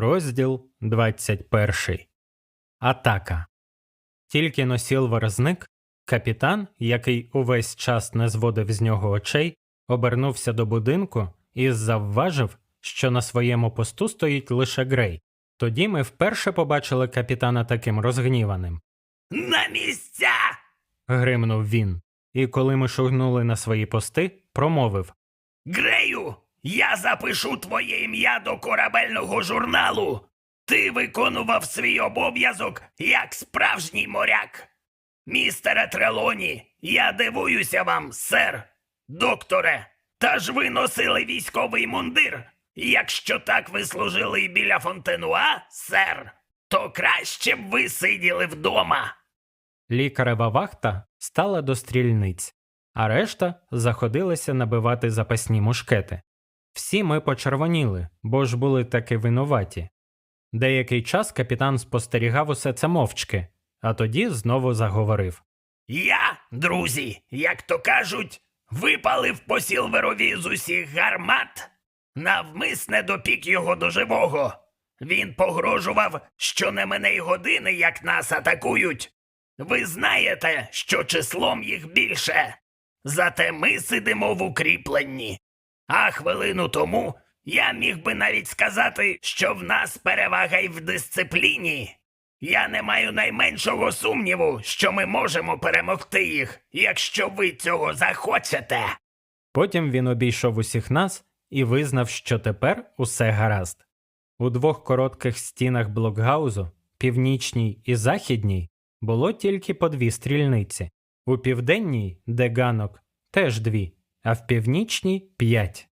Розділ 21. Атака. Тільки носілвер зник, капітан, який увесь час не зводив з нього очей, обернувся до будинку і завважив, що на своєму посту стоїть лише Грей. Тоді ми вперше побачили капітана таким розгніваним. На місця! Гримнув він, і коли ми шугнули на свої пости, промовив Грею, я запишу твоє ім'я до корабельного журналу. Ти виконував свій обов'язок як справжній моряк. Містере Трелоні, я дивуюся вам, сер. Докторе, та ж ви носили військовий мундир. Якщо так ви служили біля Фонтенуа, сер, то краще б ви сиділи вдома. Лікарева вахта стала до стрільниць, а решта заходилася набивати запасні мушкети. Всі ми почервоніли, бо ж були таки винуваті. Деякий час капітан спостерігав усе це мовчки, а тоді знову заговорив. Я, друзі, як то кажуть, випалив по Сілверові з усіх гармат, навмисне допік його до живого. Він погрожував, що не мине й години, як нас атакують. Ви знаєте, що числом їх більше. Зате ми сидимо в укріпленні. А хвилину тому я міг би навіть сказати, що в нас перевага й в дисципліні. Я не маю найменшого сумніву, що ми можемо перемогти їх, якщо ви цього захочете. Потім він обійшов усіх нас і визнав, що тепер усе гаразд. У двох коротких стінах блокгаузу, північній і західній, було тільки по дві стрільниці. У південній, де ганок, теж дві, а в північній п'ять.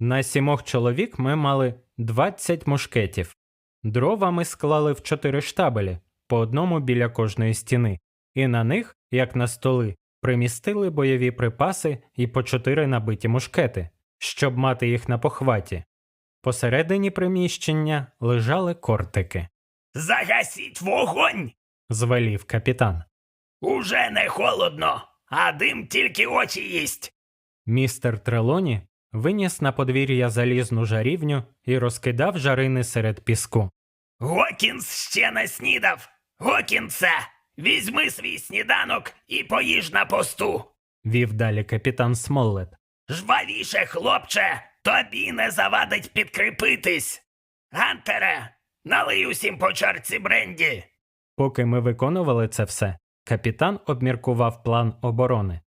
На сімох чоловік ми мали 20 мушкетів. Дрова ми склали в чотири штабелі, по одному біля кожної стіни, і на них, як на столи, примістили бойові припаси і по чотири набиті мушкети, щоб мати їх на похваті. Посередині приміщення лежали кортики, Загасіть вогонь! звелів капітан. Уже не холодно, а дим тільки очі їсть. Містер Трелоні виніс на подвір'я залізну жарівню і розкидав жарини серед піску. Гокінс ще не снідав. Гокінсе, візьми свій сніданок і поїж на посту. Вів далі капітан Смоллет. Жвавіше, хлопче, тобі не завадить підкріпитись. Гантере, налий усім по чарці бренді. Поки ми виконували це все, капітан обміркував план оборони,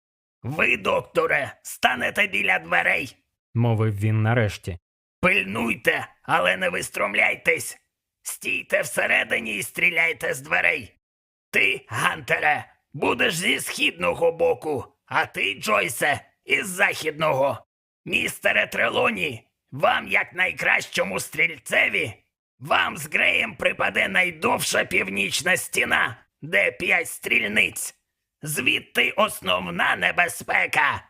Ви, докторе, станете біля дверей. мовив він нарешті. Пильнуйте, але не вистромляйтесь. Стійте всередині і стріляйте з дверей. Ти, Гантере, будеш зі східного боку, а ти, Джойсе, із західного. Містере Трелоні, вам, як найкращому стрільцеві, вам з Греєм припаде найдовша північна стіна, де п'ять стрільниць. Звідти основна небезпека.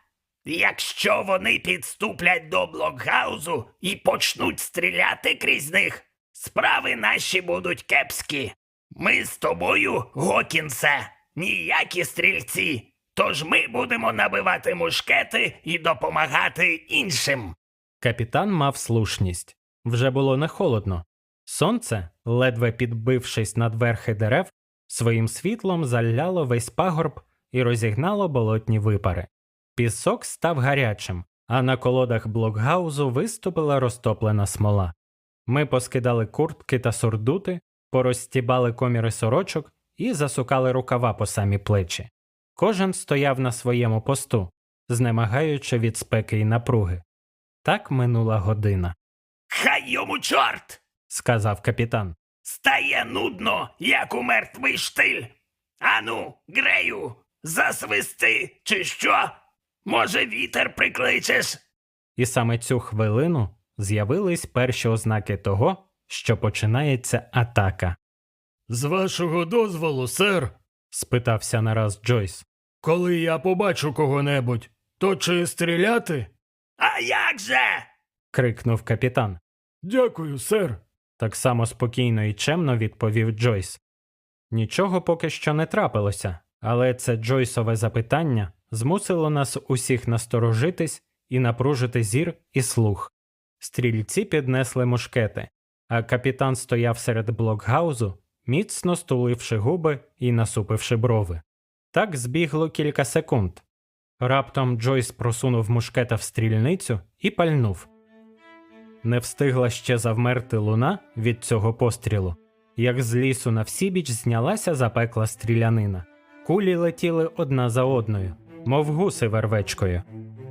Якщо вони підступлять до блокгаузу і почнуть стріляти крізь них, справи наші будуть кепські. Ми з тобою, Гокінсе, ніякі стрільці. Тож ми будемо набивати мушкети і допомагати іншим. Капітан мав слушність. Вже було не холодно. Сонце, ледве підбившись над верхи дерев, своїм світлом заляло весь пагорб і розігнало болотні випари. Пісок став гарячим, а на колодах блокгаузу виступила розтоплена смола. Ми поскидали куртки та сурдути, порозстібали коміри сорочок і засукали рукава по самі плечі. Кожен стояв на своєму посту, знемагаючи від спеки й напруги. Так минула година, Хай йому чорт! сказав капітан. Стає нудно, як у мертвий штиль. Ану, грею, засвисти, чи що? Може, вітер прикличеш? І саме цю хвилину з'явились перші ознаки того, що починається атака. З вашого дозволу, сер, спитався нараз Джойс. коли я побачу кого-небудь, то чи стріляти? А як же? крикнув капітан. Дякую, сер. Так само спокійно і чемно відповів Джойс. Нічого поки що не трапилося, але це Джойсове запитання змусило нас усіх насторожитись і напружити зір і слух. Стрільці піднесли мушкети, а капітан стояв серед блокгаузу, міцно стуливши губи і насупивши брови. Так збігло кілька секунд. Раптом Джойс просунув мушкета в стрільницю і пальнув. Не встигла ще завмерти луна від цього пострілу, як з лісу на всібіч знялася запекла стрілянина. Кулі летіли одна за одною, мов гуси вервечкою.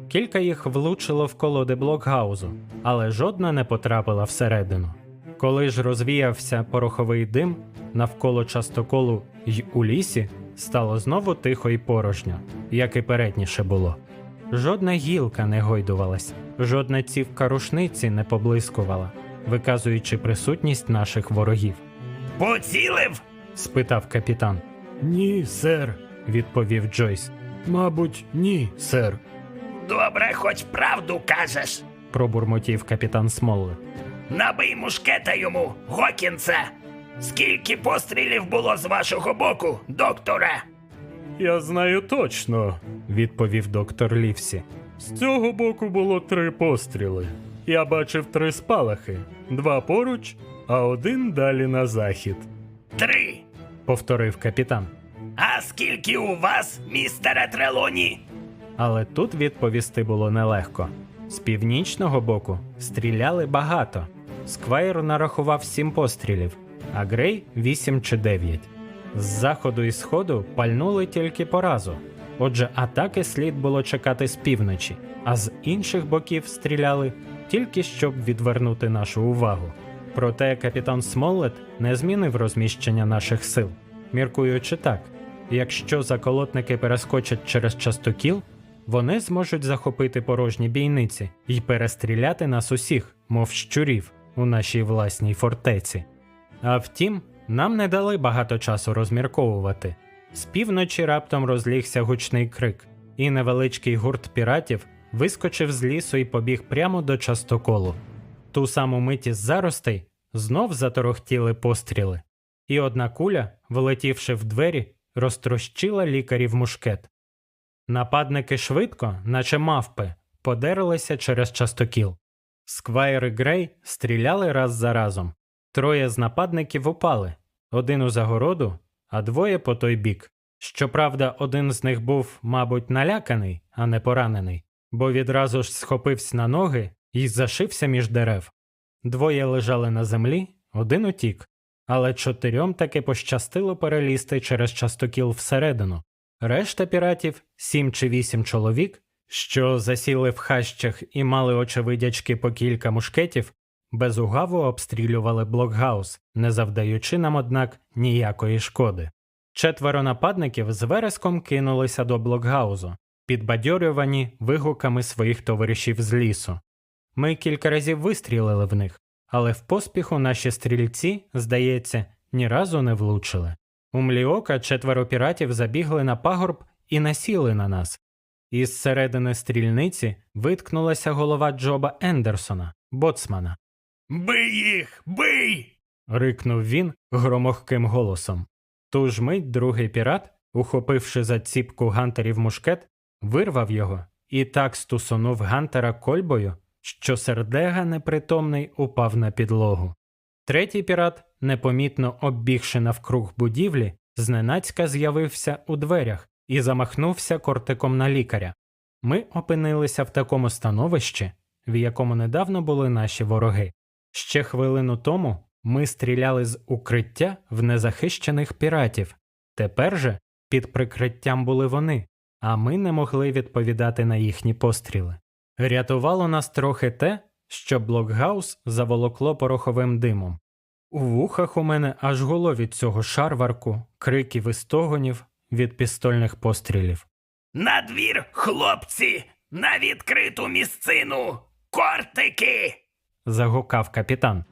Кілька їх влучило в колоди блокгаузу, але жодна не потрапила всередину. Коли ж розвіявся пороховий дим навколо частоколу й у лісі, стало знову тихо й порожньо, як і передніше було. Жодна гілка не гойдувалась, жодна цівка рушниці не поблискувала, виказуючи присутність наших ворогів. Поцілив? спитав капітан. Ні, сер. Відповів Джойс. Мабуть, ні, сер. Добре, хоч правду кажеш. Пробурмотів капітан Смоллет. Набий мушкета йому, Гокінсе. Скільки пострілів було з вашого боку, докторе? Я знаю точно. Відповів доктор Лівсі. З цього боку було три постріли. Я бачив три спалахи: два поруч, а один далі на захід. Три. Повторив капітан. А скільки у вас, містере Трелоні? Але тут відповісти було нелегко. З північного боку стріляли багато. Сквайр нарахував сім пострілів, а Грей вісім чи дев'ять. З заходу і сходу пальнули тільки по разу. Отже, атаки слід було чекати з півночі, а з інших боків стріляли тільки щоб відвернути нашу увагу. Проте капітан Смоллет не змінив розміщення наших сил, міркуючи так: якщо заколотники перескочать через частокіл, вони зможуть захопити порожні бійниці і перестріляти нас усіх, мов щурів, у нашій власній фортеці. А втім, нам не дали багато часу розмірковувати. З півночі раптом розлігся гучний крик, і невеличкий гурт піратів вискочив з лісу і побіг прямо до частоколу. Ту саму мить із заростей знов заторохтіли постріли, і одна куля, влетівши в двері, розтрощила лікарів мушкет. Нападники швидко, наче мавпи, подерлися через частокіл. Сквайр і Грей стріляли раз за разом. Троє з нападників упали один у загороду, а двоє по той бік. Щоправда, один з них був, мабуть, наляканий, а не поранений, бо відразу ж схопився на ноги і зашився між дерев. Двоє лежали на землі, один утік, але чотирьом таки пощастило перелізти через частокіл всередину. Решта піратів, сім чи вісім чоловік, що засіли в хащах і мали очевидячки по кілька мушкетів, безугаво обстрілювали блокгаус, не завдаючи нам, однак, ніякої шкоди. Четверо нападників з вереском кинулися до блокгаузу, підбадьорювані вигуками своїх товаришів з лісу. Ми кілька разів вистрілили в них, але в поспіху наші стрільці, здається, ні разу не влучили. У мліока четверо піратів забігли на пагорб і насіли на нас. Із середини стрільниці виткнулася голова Джоба Ендерсона, боцмана. Бий їх, бий! рикнув він громохким голосом. Ту ж мить другий пірат, ухопивши за ціпку гантерів мушкет, вирвав його і так стусунув гантера кольбою, що сердега непритомний упав на підлогу. Третій пірат, непомітно оббігши навкруг будівлі, зненацька з'явився у дверях і замахнувся кортиком на лікаря. Ми опинилися в такому становищі, в якому недавно були наші вороги. Ще хвилину тому ми стріляли з укриття в незахищених піратів. Тепер же під прикриттям були вони, а ми не могли відповідати на їхні постріли. Рятувало нас трохи те, що блокгаус заволокло пороховим димом. У вухах у мене аж гуло від цього шарварку, криків і стогонів від пістольних пострілів. На двір, хлопці! На відкриту місцину! Кортики! Загукав капітан.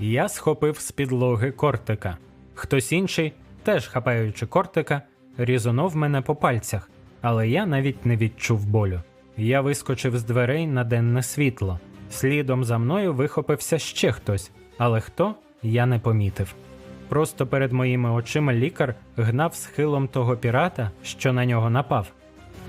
Я схопив з підлоги кортика. Хтось інший, теж хапаючи кортика, різонув мене по пальцях, але я навіть не відчув болю. Я вискочив з дверей на денне світло. Слідом за мною вихопився ще хтось, але хто я не помітив. Просто перед моїми очима лікар гнав схилом того пірата, що на нього напав.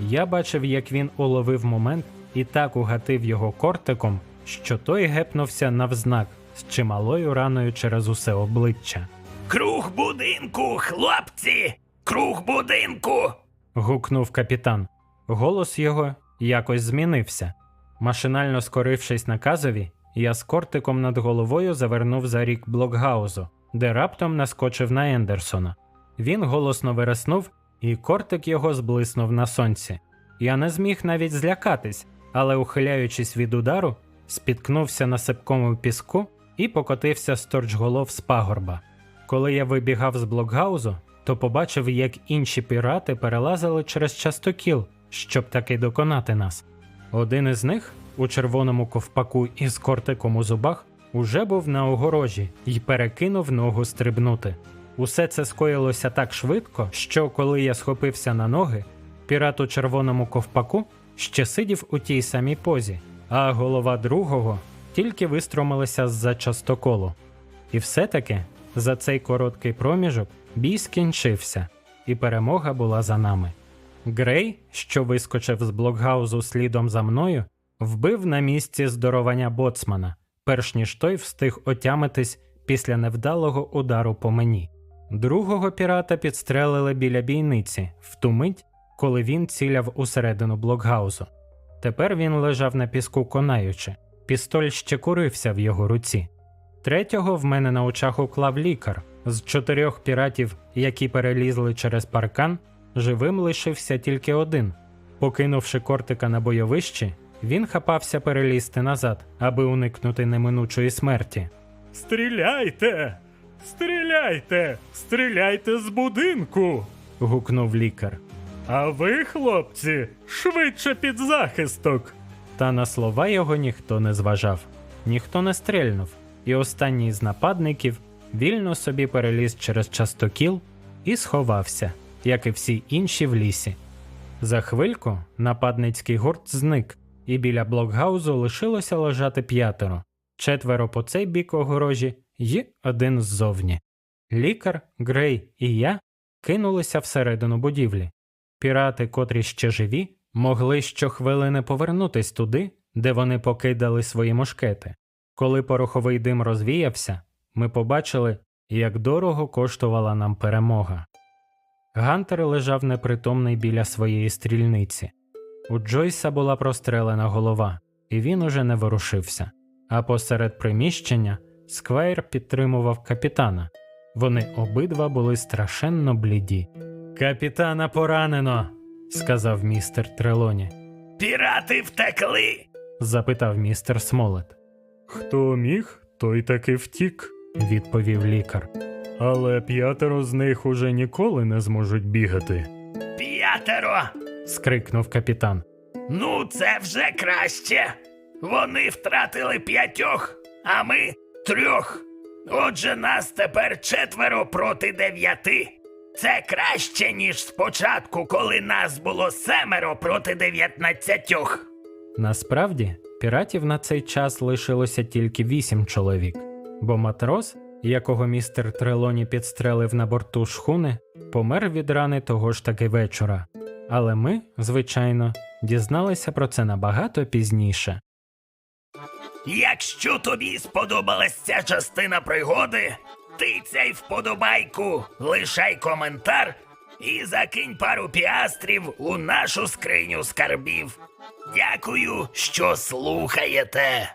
Я бачив, як він уловив момент і так угатив його кортиком, що той гепнувся навзнак, з чималою раною через усе обличчя. Круг будинку, хлопці! Круг будинку! гукнув капітан. Голос його якось змінився. Машинально скорившись наказові, я з кортиком над головою завернув за рік блокгаузу, де раптом наскочив на Ендерсона. Він голосно вириснув, і кортик його зблиснув на сонці. Я не зміг навіть злякатись, але, ухиляючись від удару, спіткнувся на сипкому піску і покотився з торчголов з пагорба. Коли я вибігав з блокгаузу, то побачив, як інші пірати перелазили через частокіл, щоб таки доконати нас. Один із них, у червоному ковпаку із кортиком у зубах, уже був на огорожі і перекинув ногу стрибнути. Усе це скоїлося так швидко, що коли я схопився на ноги, пірат у червоному ковпаку ще сидів у тій самій позі, а голова другого тільки вистромилася з-за частоколу. І все-таки за цей короткий проміжок бій скінчився, і перемога була за нами. Грей, що вискочив з блокгаузу слідом за мною, вбив на місці здоровання боцмана, перш ніж той встиг отямитись після невдалого удару по мені. Другого пірата підстрелили біля бійниці в ту мить, коли він ціляв усередину блокгаузу. Тепер він лежав на піску конаючи, пістоль ще курився в його руці. Третього в мене на очах уклав лікар. З чотирьох піратів, які перелізли через паркан, живим лишився тільки один. Покинувши кортика на бойовищі, він хапався перелізти назад, аби уникнути неминучої смерті. Стріляйте! Стріляйте! Стріляйте з будинку! гукнув лікар. А ви, хлопці, швидше під захисток. Та на слова його ніхто не зважав, ніхто не стрельнув, і останній з нападників вільно собі переліз через частокіл і сховався, як і всі інші в лісі. За хвильку нападницький гурт зник, і біля блокгаузу лишилося лежати п'ятеро, четверо по цей бік огорожі й один ззовні. Лікар, Грей і я кинулися всередину будівлі. Пірати, котрі ще живі, могли щохвилини повернутись туди, де вони покидали свої мушкети. Коли пороховий дим розвіявся, ми побачили, як дорого коштувала нам перемога. Гантер лежав непритомний біля своєї стрільниці. У Джойса була прострелена голова, і він уже не ворушився. А посеред приміщення Сквайр підтримував капітана. Вони обидва були страшенно бліді. Капітана поранено, сказав містер Трелоні. Пірати втекли! запитав містер Смолет. Хто міг, той таки втік. Відповів лікар. Але п'ятеро з них уже ніколи не зможуть бігати. П'ятеро! скрикнув капітан. Ну, це вже краще. Вони втратили п'ятьох, а ми трьох. Отже, нас тепер четверо проти дев'яти. Це краще, ніж спочатку, коли нас було семеро проти дев'ятнадцятьох. Насправді, піратів на цей час лишилося тільки вісім чоловік, бо матрос, якого містер Трелоні підстрелив на борту шхуни, помер від рани того ж таки вечора. Але ми, звичайно, дізналися про це набагато пізніше. Якщо тобі сподобалась ця частина пригоди, тицяй вподобайку, лишай коментар і закинь пару піастрів у нашу скриню скарбів. Дякую, що слухаєте.